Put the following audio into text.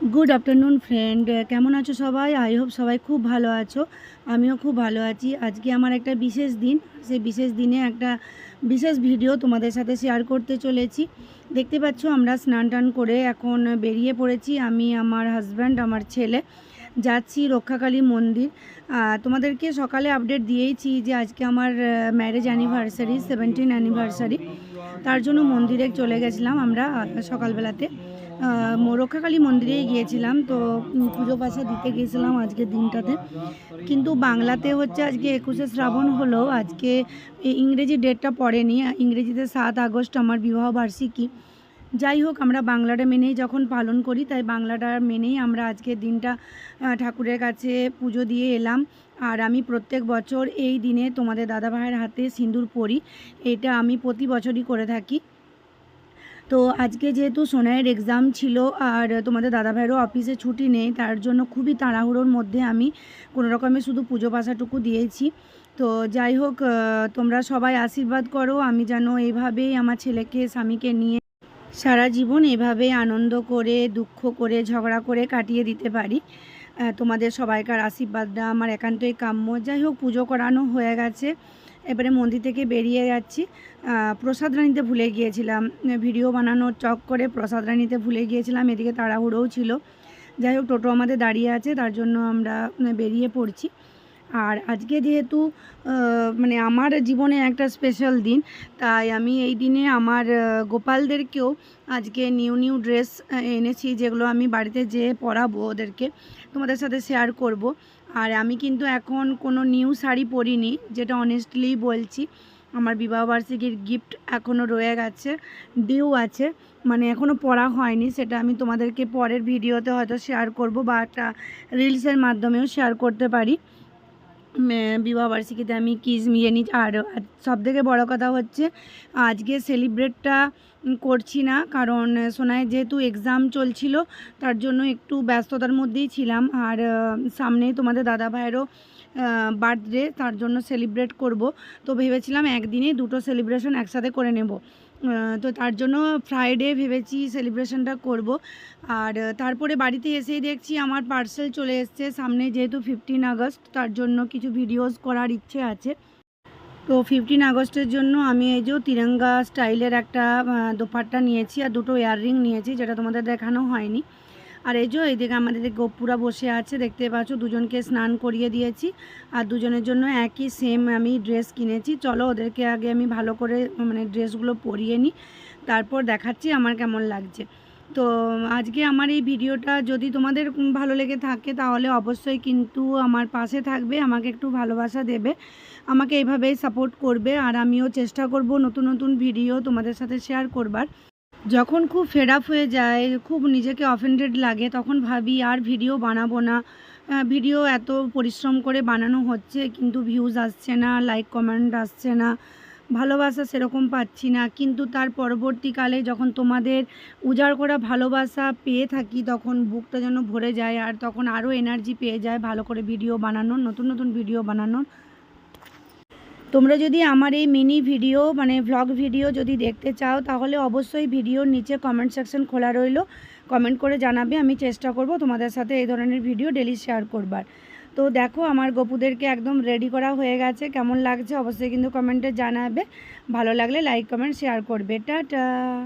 Good afternoon friend কেমন আছো সবাই? আই হোপ সবাই খুব ভালো আছো। আমিও খুব ভালো আছি। আজকে আমার একটা বিশেষ দিন। সেই বিশেষ দিনে একটা বিশেষ ভিডিও তোমাদের সাথে শেয়ার করতে চলেছি। দেখতে পাচ্ছ, আমরা স্নান টান করে এখন বেরিয়ে পড়েছি। আমি, আমার হাজব্যান্ড আমার ছেলে। যাচ্ছি রক্ষাকালী মন্দির। তোমাদেরকে সকালে আপডেট দিয়েইছি যে আজকে আমার ম্যারেজ অ্যানিভার্সারি সেভেন্টিন অ্যানিভার্সারি তার জন্য মন্দিরে চলে গেছিলাম আমরা সকালবেলাতে। আহ, ম- রক্ষাকালী মন্দিরেই গিয়েছিলাম তো পুজো পাশা দিতে গিয়েছিলাম আজকের দিনটাতে। কিন্তু বাংলাতে হচ্ছে আজকে একুশে শ্রাবণ হলো আজকে ইংরেজি ডেটটা পড়েনি ইংরেজিতে সাত আগস্ট আমার বিবাহ বার্ষিকী। যাই হোক আমরা বাংলাটা মেনেই যখন পালন করি তাই বাংলাটা মেনেই আমরা আজকের দিনটা ঠাকুরের কাছে পুজো দিয়ে এলাম। আর আমি প্রত্যেক বছর এই দিনে তোমাদের দাদা ভাইয়ের হাতে সিঁদুর পরি এটা আমি প্রতি বছরই করে থাকি। তো আজকে যেহেতু সোনাইয়ের এক্সাম ছিল আর তোমাদের দাদা ভাইয়েরও অফিসে ছুটি নেই, তার জন্য খুবই তাড়াহুড়োর মধ্যে আমি কোনো রকমে শুধু পুজো পাশাটুকু দিয়েছি। তো যাই হোক তোমরা সবাই আশীর্বাদ করো, আমি যেন এইভাবেই আমার ছেলেকে, স্বামীকে নিয়ে সারা জীবন এভাবে আনন্দ করে, দুঃখ করে, ঝগড়া করে কাটিয়ে দিতে পারি। তোমাদের সবাইকার আশীর্বাদটা আমার একান্তই কাম্য। যাই হোক, পুজো করানো হয়ে গেছে। এবারে মন্দির থেকে বেরিয়ে যাচ্ছি। প্রসাদ রানিতে ভুলে গিয়েছিলাম। ভিডিও বানানোর চক করে প্রসাদ রানিতে ভুলে গিয়েছিলাম। এদিকে তাড়াহুড়োও ছিল। যাই হোক, টোটো আমাদের দাঁড়িয়ে আছে, তার জন্য আমরা বেরিয়ে পড়ছি। আর আজকে যেহেতু মানে আমার জীবনে একটা স্পেশাল দিন, তাই আমি এই দিনে আমার গোপালদেরকেও আজকে নিউ নিউ ড্রেস এনেছি, যেগুলো আমি বাড়িতে যেয়ে পরাবো ওদেরকে। তোমাদের সাথে শেয়ার করব। আর আমি কিন্তু এখন কোনো নিউ শাড়ি পরিনি, যেটা অনেস্টলি বলছি, আমার বিবাহবার্ষিকীর গিফট এখনও রয়ে গেছে ডিউ আছে মানে এখনও পড়া হয়নি, সেটা আমি তোমাদেরকে পরের ভিডিওতে হয়তো শেয়ার করব বা একটা রিলসের মাধ্যমেও শেয়ার করতে পারি। বিবাহবার্ষিকীতে আমি কিস মিয়ে নিই। আর সব থেকে বড়ো কথা হচ্ছে, আজকে সেলিব্রেটটা করছি না। কারণ সোনায় যেহেতু এক্সাম চলছিল, তার জন্য একটু ব্যস্ততার মধ্যেই ছিলাম। আর, সামনেই তোমাদের দাদা ভাইয়েরও বার্থডে তার জন্য সেলিব্রেট করব। তো ভেবেছিলাম একদিনে দুটো সেলিব্রেশন একসাথে করে নেব। তো তার জন্য ফ্রাইডে ভেবেছি সেলিব্রেশনটা করব। আর তারপরে বাড়িতে এসেই দেখছি আমার পার্সেল চলে এসছে। সামনে যেহেতু ফিফটিন আগস্ট, তার জন্য কিছু ভিডিওস করার ইচ্ছে আছে। তো ফিফটিন আগস্টের জন্য আমি এই যে তিরঙ্গা স্টাইলের একটা দোপাট্টা নিয়েছি আর দুটো ইয়াররিং নিয়েছি, যেটা তোমাদের দেখানো হয়নি। আর এই যে এইদিকে আমাদের গোপুরা বসে আছে, দেখতে পাচ্ছ দুজনকে স্নান করিয়ে দিয়েছি। আর দুজনের জন্য একই সেম আমি ড্রেস কিনেছি। চলো ওদেরকে আগে আমি ভালো করে মানে ড্রেসগুলো পরিয়ে নিই। তারপর দেখাচ্ছি আমার কেমন লাগছে। তো আজকে আমার এই ভিডিওটা যদি তোমাদের ভালো লেগে থাকে, তাহলে অবশ্যই কিন্তু আমার পাশে থাকবে, আমাকে একটু ভালোবাসা দেবে, আমাকে এইভাবেই সাপোর্ট করবে। আর আমিও চেষ্টা করব নতুন নতুন ভিডিও তোমাদের সাথে শেয়ার করবার। যখন খুব ফেড আপ হয়ে যায়, খুব নিজেকে অফেন্ডেড লাগে, তখন ভাবি আর ভিডিও বানাবো না। ভিডিও এত পরিশ্রম করে বানানো হচ্ছে, কিন্তু ভিউজ আসছে না লাইক কমেন্ট আসছে না, ভালোবাসা সেরকম পাচ্ছি না। কিন্তু তার পরবর্তীকালে যখন তোমাদের উজাড় করা ভালোবাসা পেয়ে থাকি, তখন বুকটা যেন ভরে যায়, আর তখন আরও এনার্জি পেয়ে যায় ভালো করে ভিডিও বানানোর, নতুন নতুন ভিডিও বানানোর। তোমরা যদি আমার এই মিনি ভিডিও মানে ভ্লগ ভিডিও যদি দেখতে চাও, তাহলে অবশ্যই ভিডিওর নিচে কমেন্ট সেকশন খোলা রইল। কমেন্ট করে জানাবে, আমি চেষ্টা করব তোমাদের সাথে এই ধরনের ভিডিও ডেলি শেয়ার করবার। তো দেখো, আমার গপুদেরকে একদম রেডি করা হয়ে গেছে। কেমন লাগছে অবশ্যই কিন্তু কমেন্টে জানাবে। ভালো লাগলে লাইক কমেন্ট শেয়ার করবে। টাটা!